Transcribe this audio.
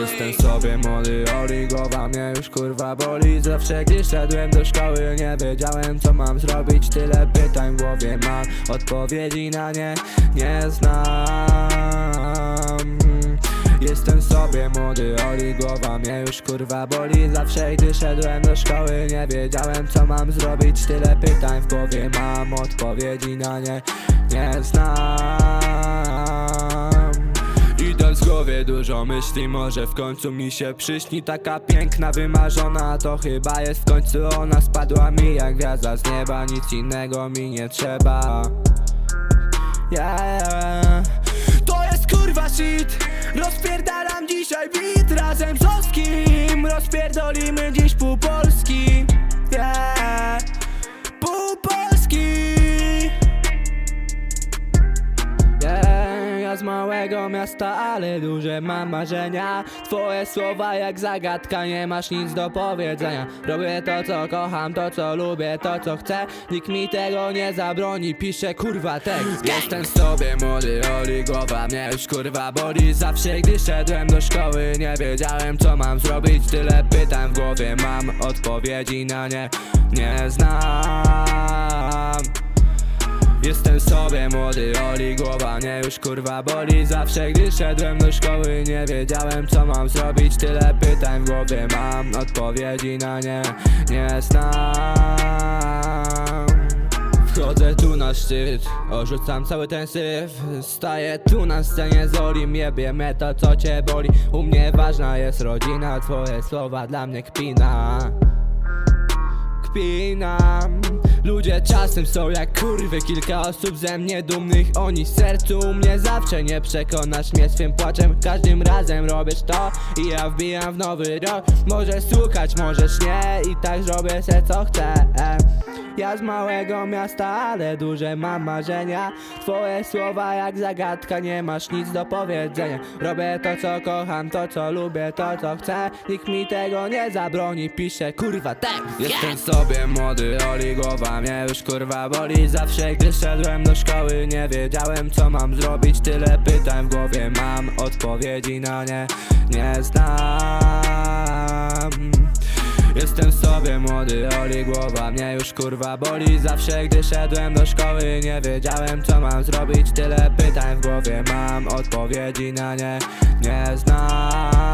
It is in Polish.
Jestem sobie młody, Oli, głowa mnie już kurwa boli. Zawsze gdy szedłem do szkoły nie wiedziałem co mam zrobić. Tyle pytań w głowie mam, odpowiedzi na nie nie znam młody, Oli, głowa mnie już kurwa boli. Zawsze gdy szedłem do szkoły nie wiedziałem co mam zrobić. Tyle pytań w głowie mam, odpowiedzi na nie nie znam. Idąc w głowie dużo myśli, może w końcu mi się przyśni. Taka piękna, wymarzona, to chyba jest w końcu ona. Spadła mi jak gwiazda z nieba, nic innego mi nie trzeba. Yeah. Dzisiaj beat razem z Oskim Rozpierdolimy dziś pół Polski Yeah. Małego miasta, ale duże mam marzenia. Twoje słowa jak zagadka, nie masz nic do powiedzenia. Robię to co kocham, to co lubię, to co chcę. Nikt mi tego nie zabroni, piszę kurwa tekst. Jestem sobie młody, Oli, głowa mnie już kurwa boli. Zawsze gdy szedłem do szkoły, nie wiedziałem co mam zrobić. Tyle pytań w głowie mam, odpowiedzi na nie nie znam Jestem sobie młody Oli, głowa mnie już kurwa boli. Zawsze gdy szedłem do szkoły nie wiedziałem co mam zrobić. Tyle pytań w głowie mam, odpowiedzi na nie nie znam. Wchodzę tu na szczyt, orzucam cały ten syf. Staję tu na scenie z Olim, jebie mnie to co cię boli. U mnie ważna jest rodzina, twoje słowa dla mnie kpina kpinam Ludzie czasem są jak kurwy Kilka osób ze mnie dumnych. Oni sercu mnie zawsze nie przekonasz. Mnie swym płaczem Każdym razem robisz to. I ja wbijam w nowy rok. Możesz słuchać, możesz nie. I tak zrobię se co chcę ja z małego miasta, ale duże mam marzenia. Twoje słowa jak zagadka, nie masz nic do powiedzenia. Robię to co kocham, to co lubię, to co chcę. Nikt mi tego nie zabroni, piszę kurwa tekst Jestem sobie młody, Oli, głowa mnie już kurwa boli. Zawsze gdy szedłem do szkoły nie wiedziałem co mam zrobić. Tyle pytań w głowie mam, odpowiedzi na nie nie znam Jestem sobie młody, Oli, głowa mnie już kurwa boli. Zawsze gdy szedłem do szkoły nie wiedziałem co mam zrobić. Tyle pytań w głowie mam, odpowiedzi na nie nie znam